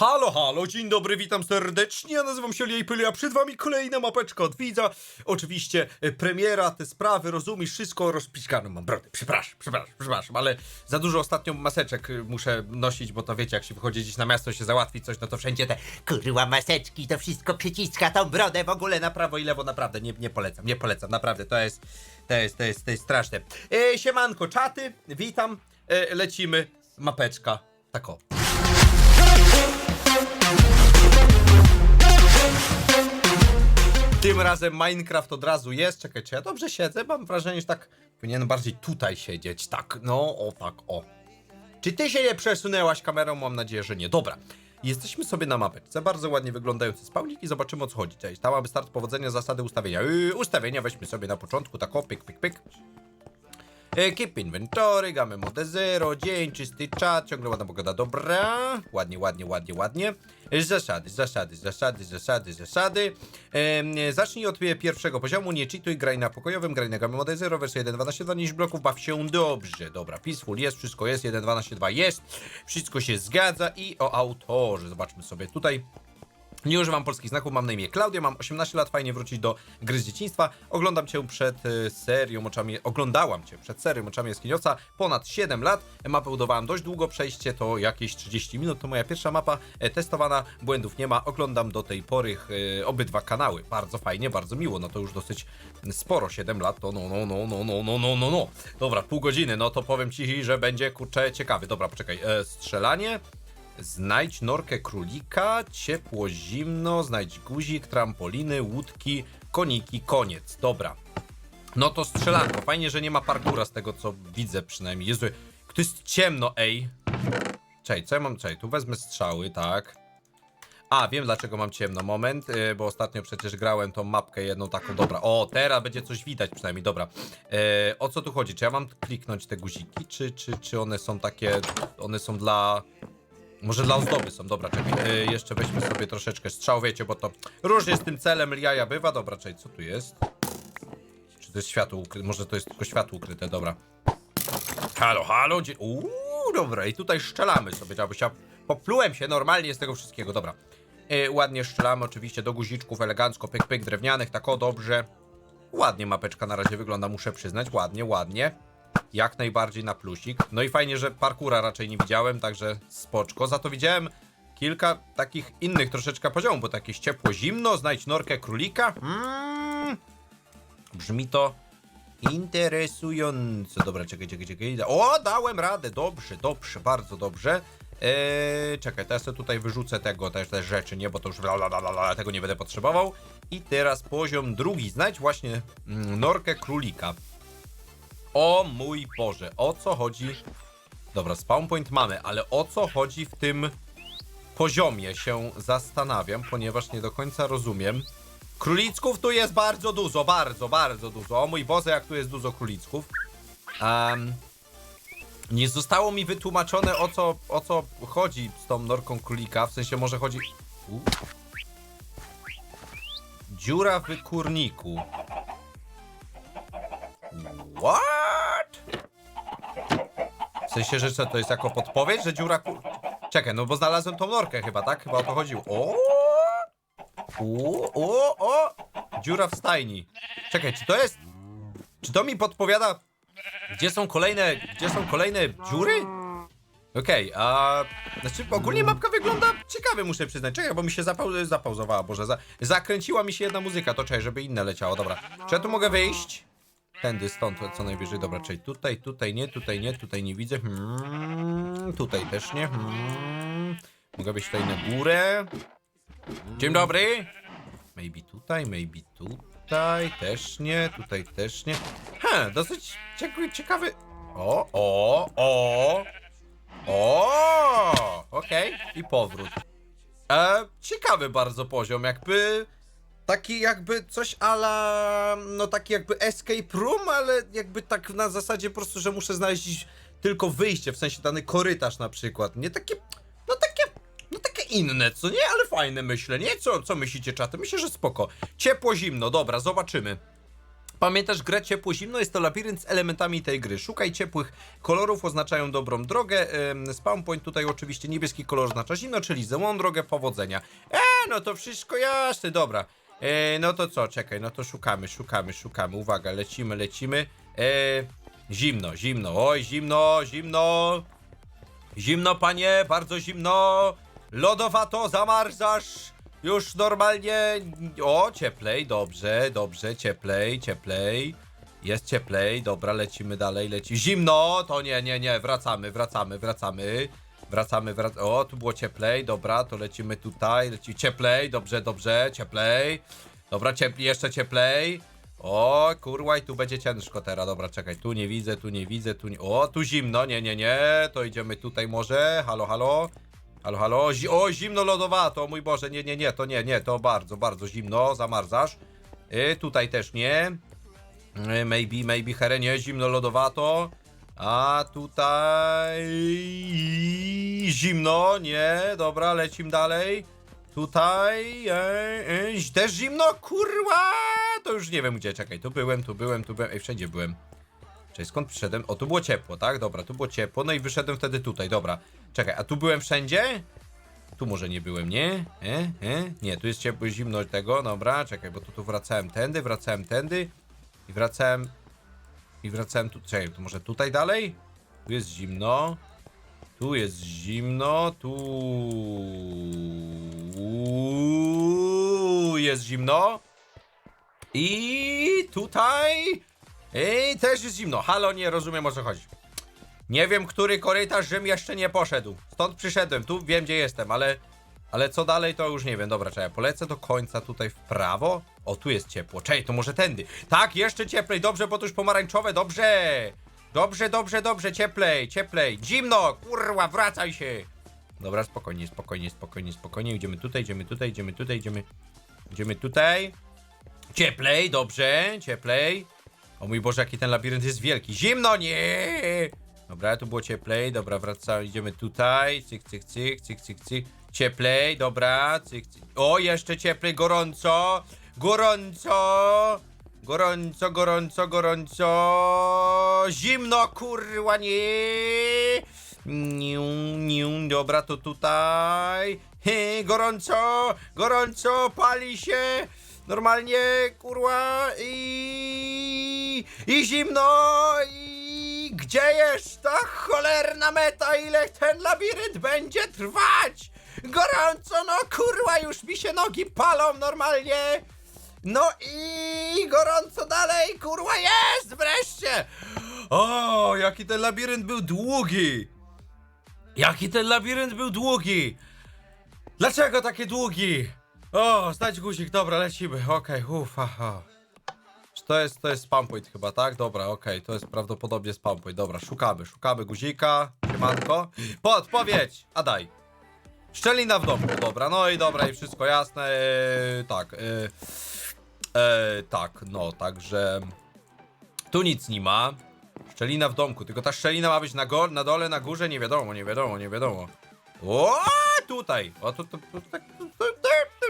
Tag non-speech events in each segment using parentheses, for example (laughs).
Halo, halo, dzień dobry, witam serdecznie, ja nazywam się Liej Pylia, przed wami kolejna mapeczka od widza. Oczywiście e, premiera, te sprawy, rozumiesz, wszystko rozpiskane mam, brodę, przepraszam, przepraszam, przepraszam, ale za dużo ostatnio maseczek y, muszę nosić, bo to wiecie, jak się wychodzi gdzieś na miasto, się załatwi coś, no to wszędzie te kurwa maseczki, to wszystko przyciska tą brodę w ogóle na prawo i lewo, naprawdę, nie, nie polecam, nie polecam, naprawdę, to jest, to jest, to jest, to jest straszne. E, siemanko, czaty, witam, e, lecimy, mapeczka, tak o. Tym razem Minecraft od razu jest. Czekaj, czy ja dobrze siedzę? Mam wrażenie, że tak powinienem bardziej tutaj siedzieć. Tak, no, o tak, o. Czy ty się nie przesunęłaś kamerą? Mam nadzieję, że nie. Dobra. Jesteśmy sobie na mapeczce, bardzo ładnie wyglądający spawnik i zobaczymy o co chodzi. Cześć, tam mamy start powodzenia, zasady ustawienia. Yy, ustawienia weźmy sobie na początku, tak o, pyk, pyk, pyk. Keep inventory, gamy mode 0, dzień, czysty czat, ciągle ładna pogoda, dobra. Ładnie, ładnie, ładnie, ładnie. Zasady, zasady, zasady, zasady, zasady. Em, e, zacznij od pierwszego poziomu, nie cheatuj, graj na pokojowym, graj na gamie mode 0, wersja 1.12.2 niż bloków, baw się dobrze. Dobra, peaceful jest, wszystko jest, 1.12.2 jest, wszystko się zgadza i o autorze, zobaczmy sobie tutaj. Nie używam polskich znaków, mam na imię Klaudia, mam 18 lat, fajnie wrócić do gry z dzieciństwa. Oglądam cię przed e, serią oczami, oglądałam cię przed serią oczami jaskiniowca ponad 7 lat. Mapę budowałem dość długo, przejście to jakieś 30 minut, to moja pierwsza mapa e, testowana, błędów nie ma. Oglądam do tej pory e, obydwa kanały, bardzo fajnie, bardzo miło, no to już dosyć sporo, 7 lat, to no, no, no, no, no, no, no, no, no. Dobra, pół godziny, no to powiem ci, że będzie kurczę ciekawy. Dobra, poczekaj, e, strzelanie. Znajdź norkę królika, ciepło, zimno, znajdź guzik, trampoliny, łódki, koniki, koniec. Dobra. No to strzelanko. Fajnie, że nie ma parkura z tego, co widzę przynajmniej. Jezu, to jest ciemno, ej. Czej, co ja mam? Czej, tu wezmę strzały, tak. A, wiem dlaczego mam ciemno. Moment, yy, bo ostatnio przecież grałem tą mapkę jedną taką. Dobra, o, teraz będzie coś widać przynajmniej, dobra. Yy, o co tu chodzi? Czy ja mam kliknąć te guziki, czy, czy, czy one są takie... One są dla... Może dla ozdoby są, dobra, czekaj. Yy, jeszcze weźmy sobie troszeczkę strzał, wiecie, bo to różnie z tym celem jaja bywa. Dobra, czekaj, co tu jest? Czy to jest światło ukryte? Może to jest tylko światło ukryte, dobra. Halo, halo, gdzie... Uuu, dobra, i tutaj strzelamy sobie, trzeba się... Poplułem się normalnie z tego wszystkiego, dobra. Yy, ładnie strzelamy oczywiście do guziczków, elegancko, pyk, pyk, drewnianych, tak o, dobrze. Ładnie mapeczka na razie wygląda, muszę przyznać, ładnie, ładnie. Jak najbardziej na plusik. No i fajnie, że parkura raczej nie widziałem, także spoczko. Za to widziałem kilka takich innych troszeczkę poziomów, bo to jakieś ciepło, zimno, znajdź norkę królika. Mm. Brzmi to interesująco. Dobra, czekaj, czekaj, czekaj. O, dałem radę, dobrze, dobrze, bardzo dobrze. Eee, czekaj, teraz sobie tutaj wyrzucę tego, też te rzeczy, nie, bo to już la, tego nie będę potrzebował. I teraz poziom drugi. Znajdź właśnie mm, norkę królika. O mój Boże, o co chodzi? Dobra, spawn point mamy, ale o co chodzi w tym poziomie się zastanawiam, ponieważ nie do końca rozumiem. Królicków tu jest bardzo dużo, bardzo, bardzo dużo. O mój Boże, jak tu jest dużo królicków. Um, nie zostało mi wytłumaczone o co, o co chodzi z tą norką królika, w sensie może chodzi... U? Dziura w kurniku. What? W sensie, że co, to jest jako podpowiedź, że dziura kur... Czekaj, no bo znalazłem tą norkę chyba, tak? Chyba o to chodziło. O! O, o, o! Dziura w stajni. Czekaj, czy to jest... Czy to mi podpowiada, gdzie są kolejne, gdzie są kolejne dziury? Okej, a... Znaczy, ogólnie mapka wygląda ciekawie, muszę przyznać. Czekaj, bo mi się zapau zapauzowała, Boże. Za zakręciła mi się jedna muzyka, to czekaj, żeby inne leciało, dobra. Czy ja tu mogę wyjść? Tędy, stąd, co najwyżej, dobra, czyli tutaj, tutaj nie, tutaj nie, tutaj nie widzę, hmm, tutaj też nie, hmm. Mogę być tutaj na górę. Dzień dobry. Maybe tutaj, maybe tutaj, też nie, tutaj też nie. Ha, dosyć ciekawy, ciekawy. O, o, o, o, okej, i powrót. E, ciekawy bardzo poziom, jakby taki jakby coś ala, no taki jakby escape room, ale jakby tak na zasadzie po prostu, że muszę znaleźć tylko wyjście, w sensie dany korytarz na przykład. Nie takie, no takie, no takie inne, co nie? Ale fajne myślę, nie? Co, co myślicie czaty? Myślę, że spoko. Ciepło, zimno, dobra, zobaczymy. Pamiętasz grę ciepło zimno? Jest to labirynt z elementami tej gry. Szukaj ciepłych kolorów, oznaczają dobrą drogę. Spawn point tutaj oczywiście niebieski kolor oznacza zimno, czyli złą drogę powodzenia. E, no to wszystko jasne, dobra. E, no to co, czekaj, no to szukamy, szukamy, szukamy. Uwaga, lecimy, lecimy. E, zimno, zimno, oj, zimno, zimno. Zimno, panie, bardzo zimno. Lodowato, zamarzasz. Już normalnie. O, cieplej, dobrze, dobrze, cieplej, cieplej. Jest cieplej, dobra, lecimy dalej, leci. Zimno, to nie, nie, nie, wracamy, wracamy, wracamy. Wracamy, wrac... O, tu było cieplej, dobra, to lecimy tutaj, leci cieplej, dobrze, dobrze, cieplej. Dobra, ciepli, jeszcze cieplej. O, kurwa, i tu będzie ciężko teraz, dobra, czekaj, tu nie widzę, tu nie widzę, tu nie... O, tu zimno, nie, nie, nie, to idziemy tutaj może, halo, halo. Halo, halo, Zi o, zimno lodowato, mój Boże, nie, nie, nie, to nie, nie, to bardzo, bardzo zimno, zamarzasz. Y, tutaj też nie. Y, maybe, maybe, here, nie, zimno lodowato. A tutaj zimno, nie, dobra, lecim dalej. Tutaj e, e, też zimno, kurwa, to już nie wiem gdzie, czekaj, tu byłem, tu byłem, tu byłem, ej, wszędzie byłem. Czyli skąd przyszedłem? O, tu było ciepło, tak? Dobra, tu było ciepło, no i wyszedłem wtedy tutaj, dobra. Czekaj, a tu byłem wszędzie? Tu może nie byłem, nie? E? E? Nie, tu jest ciepło, zimno tego, dobra, czekaj, bo tu, tu wracałem tędy, wracałem tędy i wracałem... I wracałem tu, czekaj, to może tutaj dalej? Tu jest zimno. Tu jest zimno, tu jest zimno. I tutaj i też jest zimno. Halo, nie rozumiem o co chodzi. Nie wiem, który korytarz żem jeszcze nie poszedł. Stąd przyszedłem, tu wiem gdzie jestem, ale... Ale co dalej to już nie wiem. Dobra, czekaj, polecę do końca tutaj w prawo. O, tu jest ciepło. Czej, to może tędy. Tak, jeszcze cieplej, dobrze, bo to już pomarańczowe, dobrze. Dobrze, dobrze, dobrze, cieplej, cieplej. Zimno, kurwa, wracaj się. Dobra, spokojnie, spokojnie, spokojnie, spokojnie. Idziemy tutaj, idziemy tutaj, idziemy tutaj, idziemy... Idziemy tutaj. Cieplej, dobrze, cieplej. O mój Boże, jaki ten labirynt jest wielki. Zimno, nie! Dobra, tu było cieplej, dobra, wracamy, idziemy tutaj. Cyk, cyk, cyk, cyk, cyk, cyk. Cieplej, dobra, cyk, cyk. O, jeszcze cieplej, gorąco, gorąco. Gorąco, gorąco, gorąco. Zimno, kurwa, nie. Niu, niu, dobra, to tutaj. He, gorąco, gorąco, pali się. Normalnie, kurwa, i... I zimno, i... Gdzie jest ta cholerna meta? Ile ten labirynt będzie trwać? Gorąco, no kurwa, już mi się nogi palą normalnie. No i gorąco dalej, kurwa, jest wreszcie! O, jaki ten labirynt był długi! Jaki ten labirynt był długi! Dlaczego taki długi? O, znać guzik, dobra, lecimy, okej, aha. Czy To jest, to jest spam point chyba, tak? Dobra, okej, to jest prawdopodobnie spam point, dobra, szukamy, szukamy guzika, siemanko. Podpowiedź, a daj. Szczelina w domu, dobra, no i dobra, i wszystko jasne, e, tak, e, e, tak, no, także tu nic nie ma. Szczelina w domku, tylko ta szczelina ma być na, go, na dole, na górze, nie wiadomo, nie wiadomo, nie wiadomo. O, tutaj, o, tu, tu, tu, tu, tu, tu,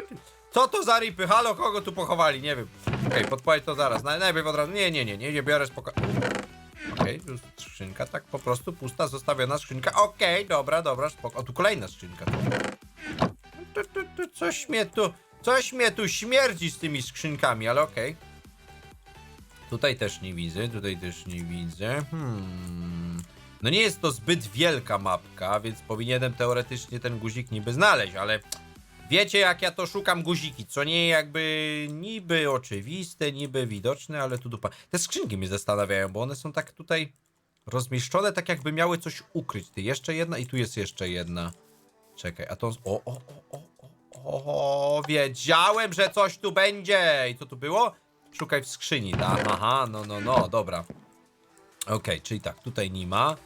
tu. Co to za ripy? Halo, kogo tu pochowali? Nie wiem. Okej, podpowiedź to zaraz. Naj- Najpierw od razu. Nie, nie, nie, nie, nie biorę spoko... Okej, jest skrzynka, tak po prostu pusta, zostawiona skrzynka. Okej, dobra, dobra, spoko. O, tu kolejna skrzynka. Tu, tu, tu, coś mnie tu, coś mnie tu śmierdzi z tymi skrzynkami, ale okej. Tutaj też nie widzę, tutaj też nie widzę. Hmm. No nie jest to zbyt wielka mapka, więc powinienem teoretycznie ten guzik niby znaleźć, ale wiecie jak ja to szukam guziki, co nie jakby niby oczywiste, niby widoczne, ale tu dupa. Te skrzynki mnie zastanawiają, bo one są tak tutaj rozmieszczone, tak jakby miały coś ukryć. Ty, jeszcze jedna i tu jest jeszcze jedna. Czekaj, a to... O, o, o, o, o, wiedziałem, że coś tu będzie! I co tu było? Szukaj w skrzyni, tak? Aha, no, no, no, dobra. Okej, czyli tak, tutaj nie ma.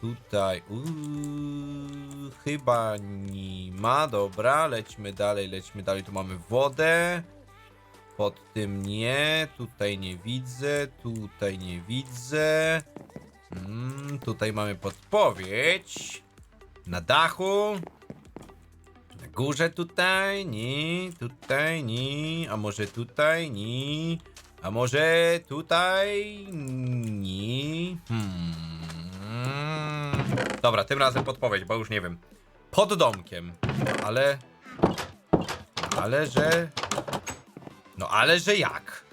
Tutaj, uuu, chyba nie ma, dobra, lećmy dalej, lećmy dalej, tu mamy wodę. Pod tym nie, tutaj nie widzę, tutaj nie widzę. Mm, tutaj mamy podpowiedź. Na dachu. Górze tutaj, nie, tutaj, nie, a może tutaj, nie. A może tutaj... Nie... Hmm. Dobra, tym razem podpowiedź, bo już nie wiem. Pod domkiem, ale... Ale że... No ale że jak?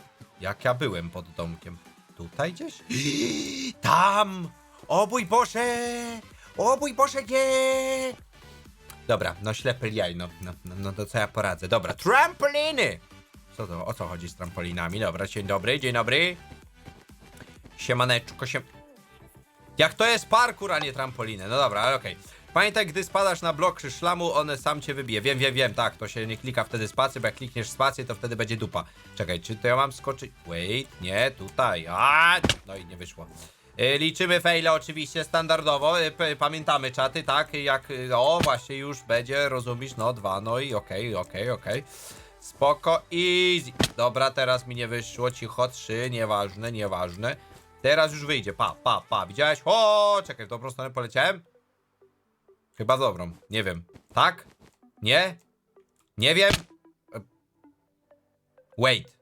Jak ja byłem pod domkiem? Tutaj gdzieś? (gasps) Tam! O mój Boże! O mój Boże, nie! Dobra, no ślepy jaj, no, no, no, no to co ja poradzę? Dobra, trampoliny! Co to, o co chodzi z trampolinami? Dobra, dzień dobry, dzień dobry. Siemaneczko, się... Jak to jest parkour, a nie trampoliny? No dobra, ale okej. Pamiętaj, gdy spadasz na blok szlamu, one sam cię wybije. Wiem, wiem, wiem, tak, to się nie klika wtedy spacy, bo jak klikniesz spację, to wtedy będzie dupa. Czekaj, czy to ja mam skoczyć? Wait, nie, tutaj. A, no i nie wyszło. Y, Liczymy fejle oczywiście standardowo. P- Pamiętamy czaty, tak? Jak. O, właśnie już będzie, rozumiesz? No, dwa, no i okej, okej, okej. Spoko, easy. Dobra, teraz mi nie wyszło. Cicho, trzy, nieważne, nieważne. Teraz już wyjdzie. Pa, pa, pa. Widziałeś? O, czekaj, w dobrą stronę poleciałem? Chyba dobrą. Nie wiem. Tak? Nie? Nie wiem. E, Wait.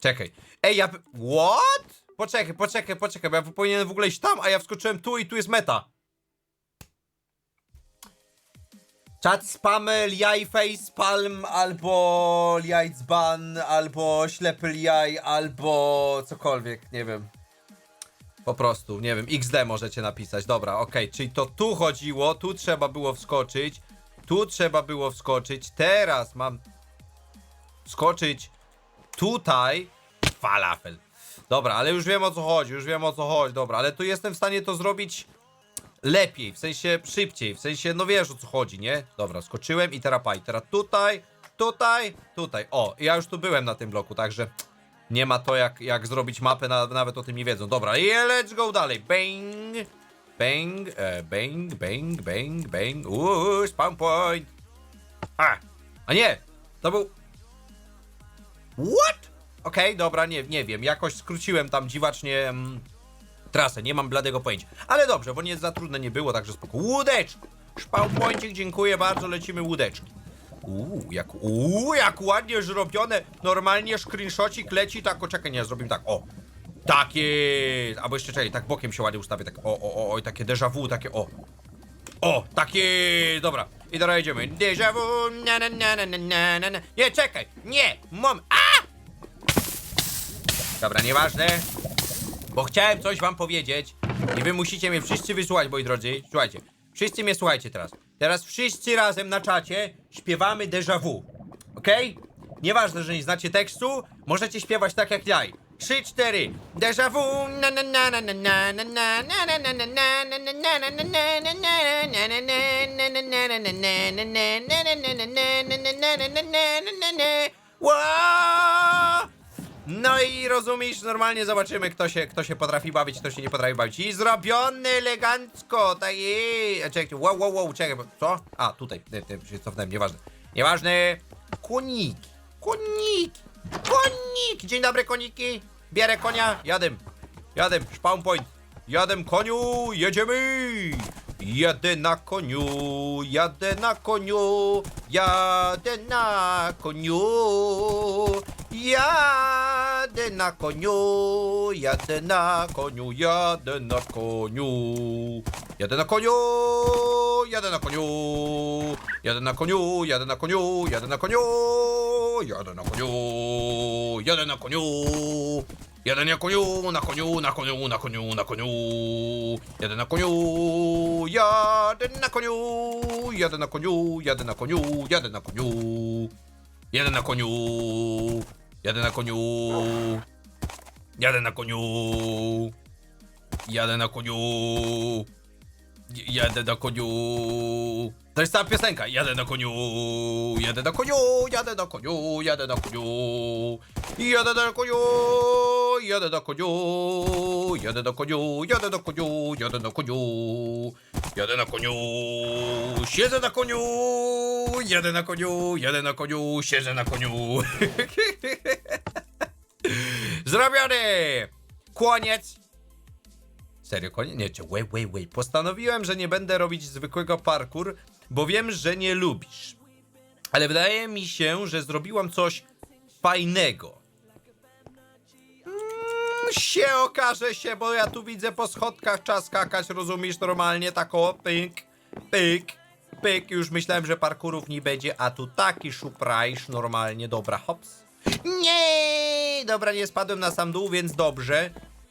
Czekaj. Ej, ja... What? Poczekaj, poczekaj, poczekaj, bo ja powinienem w ogóle iść tam, a ja wskoczyłem tu i tu jest meta. Chat spamel, jaj face palm, albo jaj dzban, albo ślepy jaj, albo cokolwiek, nie wiem. Po prostu, nie wiem, XD możecie napisać. Dobra, okej, czyli to tu chodziło, tu trzeba było wskoczyć, tu trzeba było wskoczyć, teraz mam wskoczyć tutaj. Falafel. Dobra, ale już wiem o co chodzi, już wiem o co chodzi, dobra, ale tu jestem w stanie to zrobić lepiej, w sensie szybciej, w sensie, no wiesz o co chodzi, nie? Dobra, skoczyłem i teraz paj, teraz tutaj, tutaj, tutaj. O, ja już tu byłem na tym bloku, także nie ma to jak, jak zrobić mapę, na, nawet o tym nie wiedzą. Dobra, i let's go dalej. Bang, bang, e, bang, bang, bang, bang. Uuu, spawn point. A, a nie, to był... What? Okej, okay, dobra, nie, nie wiem, jakoś skróciłem tam dziwacznie mm, trasę, nie mam bladego pojęcia. Ale dobrze, bo nie za trudne nie było, także spoko. Łódeczki! Szpałpończyk, dziękuję bardzo, lecimy łódeczki. Uuu, jak, uuu, jak ładnie zrobione. Normalnie screenshocik leci tak, o czekaj, nie, zrobimy tak, o. Tak jest, albo jeszcze czekaj, tak bokiem się ładnie ustawię, tak, o, o, o, o takie déjà vu, takie, o. O, tak jest, dobra. I teraz jedziemy. Déjà vu, na, na, na, na, na, na, na. Nie, czekaj, nie, mam, a! Dobra, nieważne. Bo chciałem coś wam powiedzieć i wy musicie mnie wszyscy wysłuchać, moi drodzy. Słuchajcie, wszyscy mnie słuchajcie teraz. Teraz wszyscy razem na czacie śpiewamy déjà vu. Okej? Nieważne, że nie znacie tekstu, możecie śpiewać tak jak ja. Trzy, cztery. Déjà vu. Na na na na na na na na na na na na na na na na No i rozumiesz, normalnie zobaczymy, kto się, kto się potrafi bawić, kto się nie potrafi bawić. I zrobiony elegancko, tak jest. Czekaj, wow, wow, wow, czekaj, bo- co? A, tutaj, ty, ty, się cofnąłem, nieważne. Nieważne. Koniki, koniki, koniki. Dzień dobry, koniki. Bierę konia, jadę. Jadę, spawn point. Jadę koniu, jedziemy! Яде на коню, яде на коню, яде на коню, яде на коню, яде на коню, яде на коню, яде на коню, яде на коню, яде на коню, яде на коню, яде на коню, яде на коню, яде на коню, Jadę na koniu, jadę na koniu, jadę na koniu, jadę na koniu, jadę na koniu, jadę na koniu, jadę na koniu, jadę na koniu, jadę na koniu, jadę na koniu, jadę na koniu, jadę na koniu, jadę na koniu. Jadę na koniu, na koniu, na koniu, na koniu, na koniu. Jadę na koniu, jadę na koniu, jadę na koniu, jadę na koniu, jadę na koniu. Jadę na koniu, jadę na koniu. Jadę na koniu. Jadę na koniu. J- Jedę do koniu. To jest cała piosenka. Jedę do koniu, jedę do koniu, jedę do koniu, jedę do koniu. Jedę do koniu, jedę do koniu, jedę do koniu, jedę do koniu, jedę do koniu. Jedę na koniu, siedzę na koniu, jedę na koniu, jedę na koniu, siedzę na koniu. Zrobiony! Koniec Serio, koniec? Wait, wait, wait. Postanowiłem, że nie będę robić zwykłego parkour, bo wiem, że nie lubisz. Ale wydaje mi się, że zrobiłam coś fajnego. się okaże się, bo ja tu widzę po schodkach czas skakać, rozumiesz, normalnie tak o, pyk, pyk, pyk. Już myślałem, że parkurów nie będzie, a tu taki szuprajsz normalnie, dobra, hops. Nie, dobra, nie spadłem na sam dół, więc dobrze.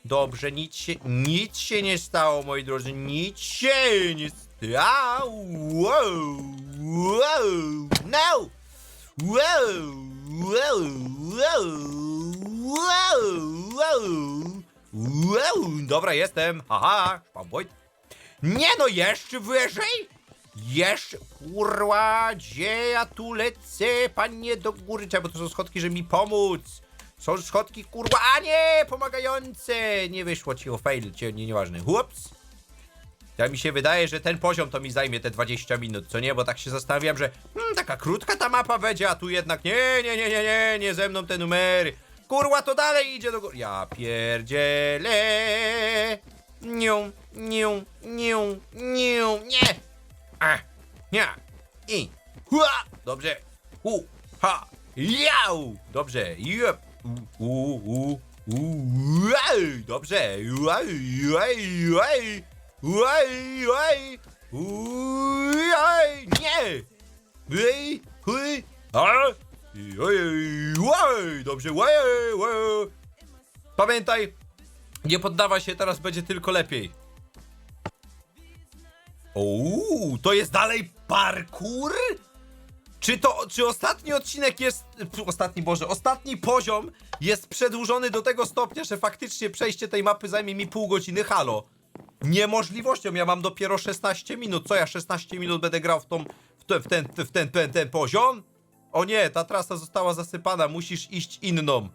Dobrze, nic się, nic się nie stało, moi drodzy, nic się nie stało. Wow, wow, no! Wow, wow, wow, wow, wow, wow. Dobra, jestem. Haha, szpamboj. Nie no, jeszcze wyżej? Jeszcze, kurwa, gdzie ja tu lecę, panie do góry, bo to są schodki, żeby mi pomóc. Są schodki, kurwa, a nie, pomagające. Nie wyszło ci o fail, cię, nie, nieważne. Ups. Ja mi się wydaje, że ten poziom to mi zajmie te 20 minut, co nie? Bo tak się zastanawiam, że hmm, taka krótka ta mapa będzie, a tu jednak nie, nie, nie, nie, nie, nie ze mną te numery. Kurwa, to dalej idzie do góry. Ja pierdzielę. Nią, nią, nią, nią, nie. A, nie. I. Hua. Dobrze. Hu. Ha. Jau. Dobrze. Jep u, u, u, dobrze, uej, uej, uej, nie, uej, uej, a, dobrze. Pamiętaj, nie poddawaj się, teraz będzie tylko lepiej. Ouu, to jest dalej parkour? Czy to, czy ostatni odcinek jest, ostatni Boże, ostatni poziom jest przedłużony do tego stopnia, że faktycznie przejście tej mapy zajmie mi pół godziny, halo? Niemożliwością, ja mam dopiero 16 minut, co ja 16 minut będę grał w tą, w ten, w ten, w ten, ten, ten poziom? O nie, ta trasa została zasypana, musisz iść inną.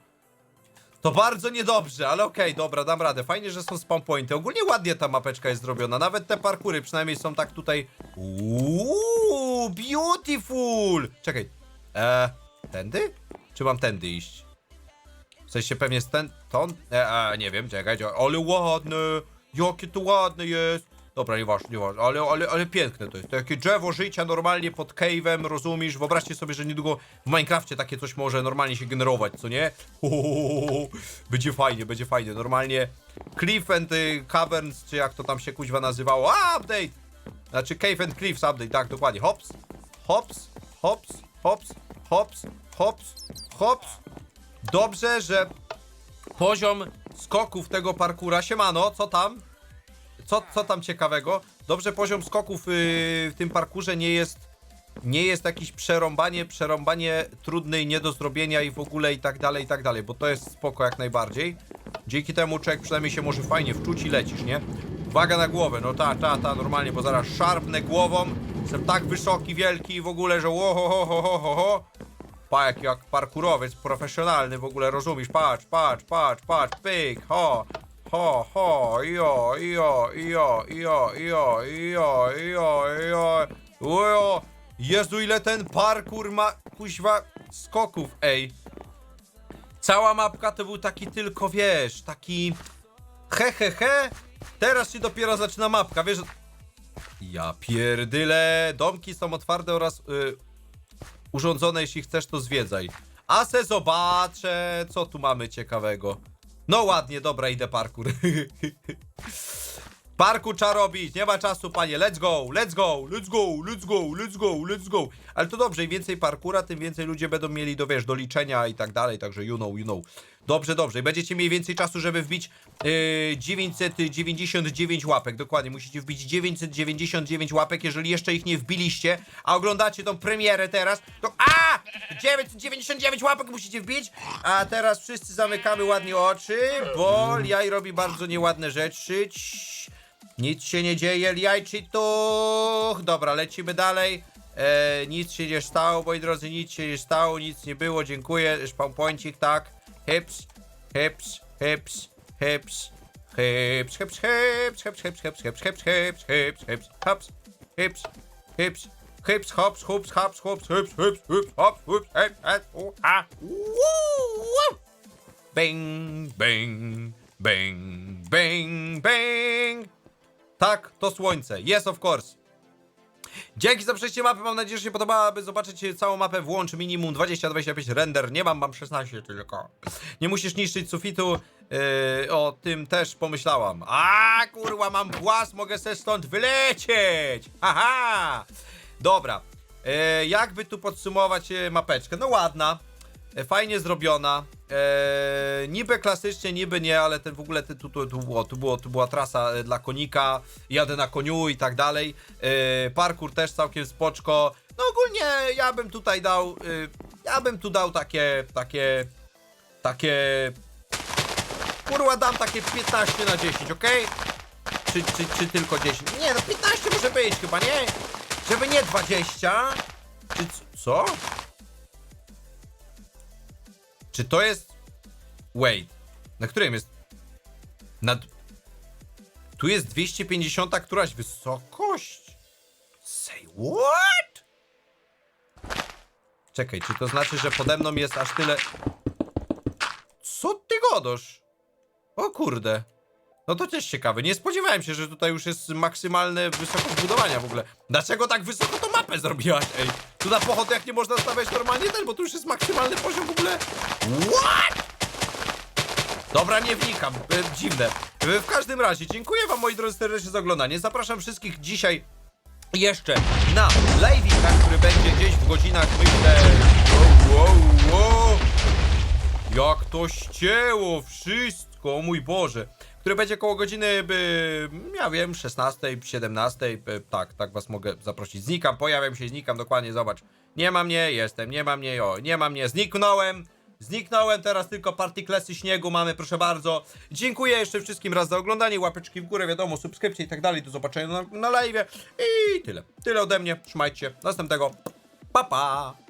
To bardzo niedobrze, ale okej, dobra, dam radę. Fajnie, że są spawn pointy. Ogólnie ładnie ta mapeczka jest zrobiona. Nawet te parkury przynajmniej są tak tutaj. Uuu, beautiful! Czekaj. Eee, tędy? Czy mam tędy iść? W sensie pewnie jest ten, ton? E, e, nie wiem, czekaj. Ale ładne! Jakie to ładne jest! Dobra, nieważne, nieważne, ale, ale, ale piękne to jest. Takie drzewo życia normalnie pod cave'em, rozumiesz? Wyobraźcie sobie, że niedługo w Minecrafcie takie coś może normalnie się generować, co nie? Hohohoho. Będzie fajnie, będzie fajnie. Normalnie Cliff and y, Caverns, czy jak to tam się kuźwa nazywało. A, update! Znaczy Cave and Cliffs update, tak, dokładnie. Hops, hops, hops, hops, hops, hops, hops. Dobrze, że poziom skoków tego parkura, siemano, co tam? Co, co tam ciekawego? Dobrze, poziom skoków yy, w tym parkurze nie jest nie jest jakiś przerąbanie, przerąbanie trudnej nie do zrobienia i w ogóle i tak dalej, i tak dalej, bo to jest spoko jak najbardziej. Dzięki temu człowiek przynajmniej się może fajnie wczuć i lecisz, nie? Uwaga na głowę, no ta, ta, ta, normalnie, bo zaraz szarpnę głową, jestem tak wysoki, wielki i w ogóle, że ho, ho, ho, ho, ho, ho. Pa, jak, jak parkurowiec profesjonalny w ogóle, rozumiesz? Patrz, patrz, patrz, patrz, pyk, ho, ho, ho, jo, jo, jo, jo, jo, jo, jo, jo, jo. Jezu, ile ten parkur ma, kuźwa, skoków, ej. Cała mapka to był taki tylko, wiesz, taki he, he, he. Teraz się dopiero zaczyna mapka, wiesz. Ja pierdyle, domki są otwarte oraz y, urządzone, jeśli chcesz to zwiedzaj. A se zobaczę, co tu mamy ciekawego. No ładnie, dobra, idę parkour. (laughs) Parku trzeba robić, nie ma czasu, panie. Let's go, let's go, let's go, let's go, let's go, let's go. Ale to dobrze, im więcej parkura, tym więcej ludzie będą mieli do, wiesz, do liczenia i tak dalej, także you know, you know. Dobrze, dobrze. I będziecie mieli więcej czasu, żeby wbić yy, 999 łapek. Dokładnie, musicie wbić 999 łapek, jeżeli jeszcze ich nie wbiliście, a oglądacie tą premierę teraz, to a! 999 łapek musicie wbić, a teraz wszyscy zamykamy ładnie oczy, bo Jaj robi bardzo nieładne rzeczy. Nic się nie dzieje, jajczytuch! Dobra, lecimy dalej. E, nic się nie stało, moi drodzy, nic się nie stało, nic nie było, dziękuję. Szpampońcik, tak. Hips, hips, hips, hips, hips, hips, hips, hips, hips, hips, hips, hips, hips, hips, hips, hops, hips, hips, hips, hops, hops, hops, hops, hips, hips, hips, hops, hips, hips, hips, woo! Bing, bing, bing, bing, bing. Tak, to słońce. Yes, of course. Dzięki za przejście mapy, mam nadzieję, że się podoba, aby zobaczyć całą mapę, włącz minimum 20-25 render, nie mam, mam 16 tylko. Nie musisz niszczyć sufitu, yy, o tym też pomyślałam. A kurwa, mam włas, mogę se stąd wylecieć! Haha! Dobra, yy, jakby tu podsumować yy, mapeczkę? No ładna, e, fajnie zrobiona, e, niby klasycznie, niby nie, ale ten w ogóle ten, tu, tu, tu, było, tu, było, tu była trasa e, dla konika, jadę na koniu i tak dalej. E, parkour też całkiem spoczko. No ogólnie ja bym tutaj dał, e, ja bym tu dał takie, takie, takie, kurwa dam takie 15 na 10, ok? Czy, czy, czy tylko 10? Nie, no 15 może być chyba, nie? Żeby nie 20. Czy co? Czy to jest. Wait. Na którym jest. Na. Tu jest 250 któraś wysokość? Say what? Czekaj, czy to znaczy, że pode mną jest aż tyle. Co ty godosz? O kurde. No to też ciekawe. Nie spodziewałem się, że tutaj już jest maksymalne wysokość budowania w ogóle. Dlaczego tak wysoko tą mapę zrobiłaś? Ej, tu na pochodniach nie można stawiać normalnie ten, bo tu już jest maksymalny poziom w ogóle. What? Dobra, nie wnikam. E, dziwne. E, w każdym razie, dziękuję wam moi drodzy serdecznie za oglądanie. Zapraszam wszystkich dzisiaj jeszcze na live'ika, który będzie gdzieś w godzinach, myślę... Wow, wow, wow. Jak to ścięło wszystko, o mój Boże. Które będzie koło godziny, by, ja wiem, 16, 17, by, tak, tak was mogę zaprosić. Znikam, pojawiam się, znikam, dokładnie, zobacz. Nie ma mnie, jestem, nie ma mnie, o, nie ma mnie, zniknąłem. Zniknąłem, teraz tylko partyklesy śniegu mamy, proszę bardzo. Dziękuję jeszcze wszystkim raz za oglądanie, łapeczki w górę, wiadomo, subskrypcje i tak dalej, do zobaczenia na, na. I tyle, tyle ode mnie, trzymajcie następnego, pa pa!